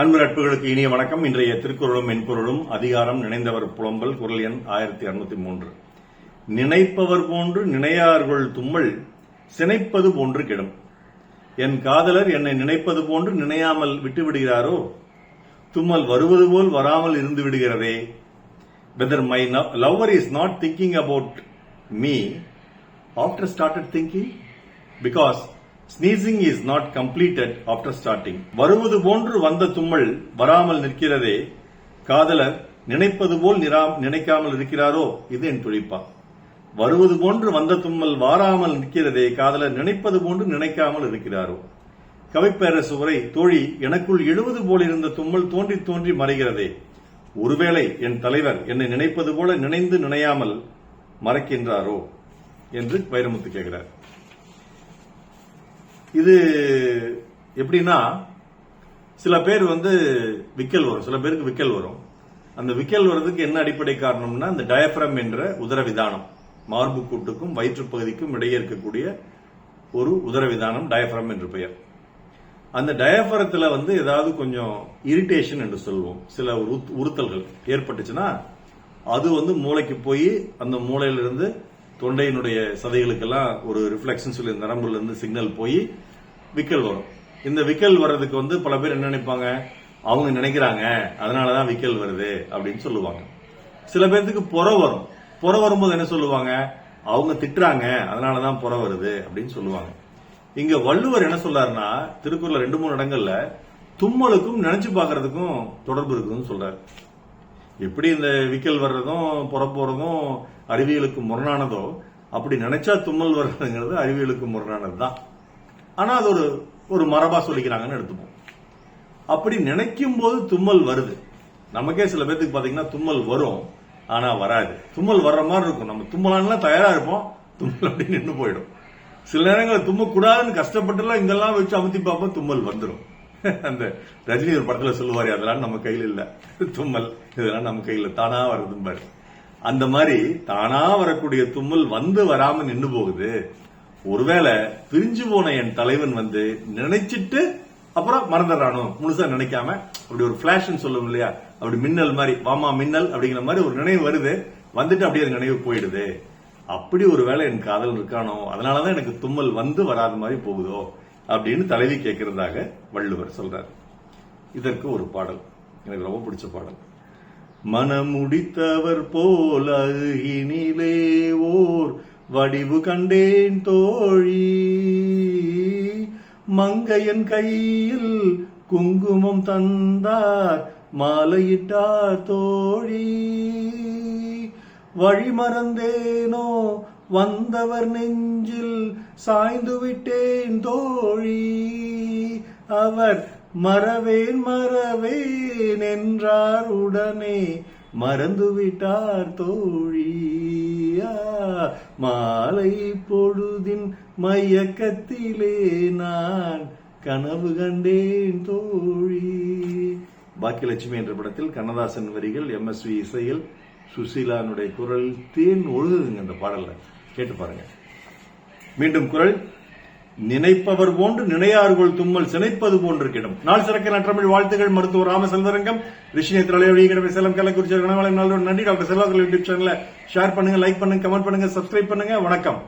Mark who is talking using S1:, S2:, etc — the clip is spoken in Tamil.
S1: அன்பு நட்புகளுக்கு இனிய வணக்கம். இன்றைய திருக்குறளும் மென்பொருளும் அதிகாரம் நினைந்தவர் புலம்பல் குரல் எண் ஆயிரத்தி அறுநூத்தி மூன்று. நினைப்பவர் போன்று நினையார்கள் தும்மல் சினைப்பது போன்று கெடும். என் காதலர் என்னை நினைப்பது போன்று நினையாமல் விட்டு விடுகிறாரோ தும்மல் வருவது போல் வராமல் இருந்து விடுகிறதே. Whether my lover is not thinking about me after started thinking because sneezing is not completed after starting வருவது போன்று வந்த தும்மல் வராமல் நிற்கிறதே. காதலர் நினைப்பது போல் நினைக்காமல் இருக்கிறாரோ? இது என் துடிப்பா. வருவது போன்று வந்த தும்மல் வாராமல் நிற்கிறதே. காதலர் நினைப்பது போன்று நினைக்காமல் இருக்கிறாரோ? கவிப்பேரசு உரை தோழி எனக்குள் எழுவது போல் இருந்த தும்மல் தோன்றி தோன்றி மறைகிறதே. ஒருவேளை என் தலைவர் என்னை நினைப்பது போல நினைந்து நினையாமல் மறைக்கின்றாரோ? என்று வைரமுத்து கேட்கிறார். இது எப்படின்னா சில பேர் வந்து விக்கல் வரும். சில பேருக்கு விக்கல் வரும். அந்த விக்கல் வர்றதுக்கு என்ன அடிப்படை காரணம்னா இந்த டயப்ரம் என்ற உதரவிதானம் மார்பு கூட்டுக்கும் வயிற்று பகுதிக்கும் இடையே இருக்கக்கூடிய ஒரு உதரவிதானம் டயப்ரம் என்று பெயர். அந்த டயஃபரத்தில் வந்து ஏதாவது கொஞ்சம் இரிட்டேஷன் என்று சொல்லுவோம் சில உருத்- உறுத்தல்கள் ஏற்பட்டுச்சுன்னா அது வந்து மூளைக்கு போய் அந்த மூளையிலிருந்து தொண்டையினுடைய சதைகளுக்கெல்லாம் ஒரு ரிஃப்ளெக்ஷன் சொல்லி நரம்புல இருந்து சிக்னல் போய் விக்கல் வரும். இந்த விக்கல் வர்றதுக்கு வந்து பல பேர் என்ன நினைப்பாங்க? அவங்க நினைக்கிறாங்க. அதனாலதான் விக்கல் வருது அப்படின்னு சொல்லுவாங்க. சில பேர்த்துக்கு புற வரும். புற வரும்போது என்ன சொல்லுவாங்க? அவங்க திட்டுறாங்க. அதனாலதான் புற வருது அப்படின்னு சொல்லுவாங்க. இங்க வள்ளுவர் என்ன சொல்றாருன்னா திருக்குறள் ரெண்டு மூணு இடங்கள்ல தும்மலுக்கும் நினைச்சு பார்க்கறதுக்கும் தொடர்பு இருக்குதுன்னு சொல்றாரு. எப்படி இந்த விக்கல் வர்றதும் புறப்போறதும் அறிவியலுக்கு முரணானதோ அப்படி நினைச்சா தும்மல் வர்றதுங்கிறது அறிவியலுக்கு முரணானது தான் ஆனா அது ஒரு ஒரு மரபா சொல்லிக்கிறாங்கன்னு எடுத்துப்போம். அப்படி நினைக்கும் போது தும்மல் வருது. நமக்கே சில பேர்த்துக்கு பாத்தீங்கன்னா தும்மல் வரும் ஆனா வராது. தும்மல் வர்ற மாதிரி இருக்கும். நம்ம தும்மலாம் தயாரா இருப்போம் தும்மல் அப்படி நின்று போயிடும். சில நேரங்களில் தும்ம கூடாதுன்னு கஷ்டப்பட்டுலாம் இங்கெல்லாம் வச்சு அமுத்தி பார்ப்போம் தும்மல் வந்துடும் அந்த ரஜினி ஒரு படத்துல சொல்லுவாரு அதெல்லாம் நம்ம கையில இல்ல. தும்மல் இதெல்லாம் நம்ம கையில தானா வருதும்பாரு அந்த மாதிரி தானா வரக்கூடிய தும்மல் வந்து வராம நின்னு போகுது. ஒருவேளை பிரிஞ்சு போன என் தலைவன் வந்து நினைச்சிட்டு அப்புறம் மறந்துடுறானோ? முழுசா நினைக்காம அப்படி ஒரு பிளாஷ்னு சொல்லுவோம் இல்லையா? அப்படி மின்னல் மாதிரி வாமா மின்னல் அப்படிங்கிற மாதிரி ஒரு நினைவு வருது. வந்துட்டு அப்படியே அந்த நினைவு போயிடுது. அப்படி ஒரு வேளை என் காதல் இருக்கானோ? அதனாலதான் எனக்கு தும்மல் வந்து வராத மாதிரி போகுதோ? அப்படின்னு தலைவி கேட்கிறதாக வள்ளுவர் சொல்றார். இதற்கு ஒரு பாடல். எனக்கு ரொம்ப பிடிச்ச பாடல். மனமுடித்தவர் போல் அருகினிலே ஓர் வடிவு கண்டேன் தோழி. மங்கையன் கையில் குங்குமம் தந்தார் மாலையிட்டார் தோழி. வழி மறந்தேனோ வந்தவர் நெஞ்சில் சாய்ந்து விட்டேன் தோழி. அவர் மறவேன் மறவேன் என்றார் உடனே. மறந்து விட்டார் மாலை பொழுதின் மயக்கத்திலே நான் கனவு கண்டேன் தோழி. பாக்கியலட்சுமி என்ற படத்தில் கண்ணதாசன் வரிகள் எம்எஸ்வி இசையில் சுசீலானுடைய குரல் தேன் ஒழுகுதுங்க அந்த பாடல்ல. கேட்டு பாருங்க. மீண்டும் குரல் நினைப்பவர் போன்று நினையார்கள் தும்மல் சினைப்பது போன்று கிடும். நாள் சிறக்க நற்றமிழ் வாழ்த்துகள் மருத்துவர் ராம செல்வரங்கம் ரிஷினே தலைவலி கிடமை செல்லம் கள்ளக்குறிச்சி நன்றி டாக்டர் செல்வாக்கள் யூடியூப் சேனல்ல ஷேர் பண்ணுங்க லைக் பண்ணுங்க கமெண்ட் பண்ணுங்க சப்ஸ்கிரைப் பண்ணுங்க. வணக்கம்.